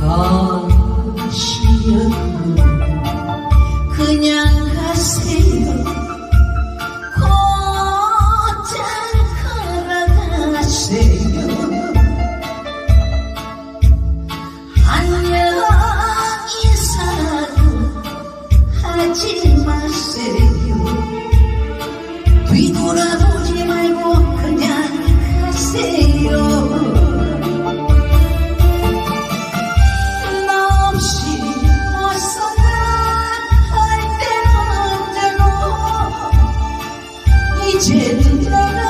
가시면 그냥 가세요. যে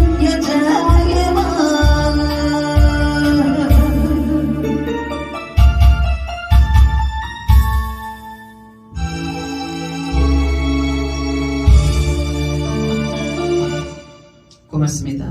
고맙습니다.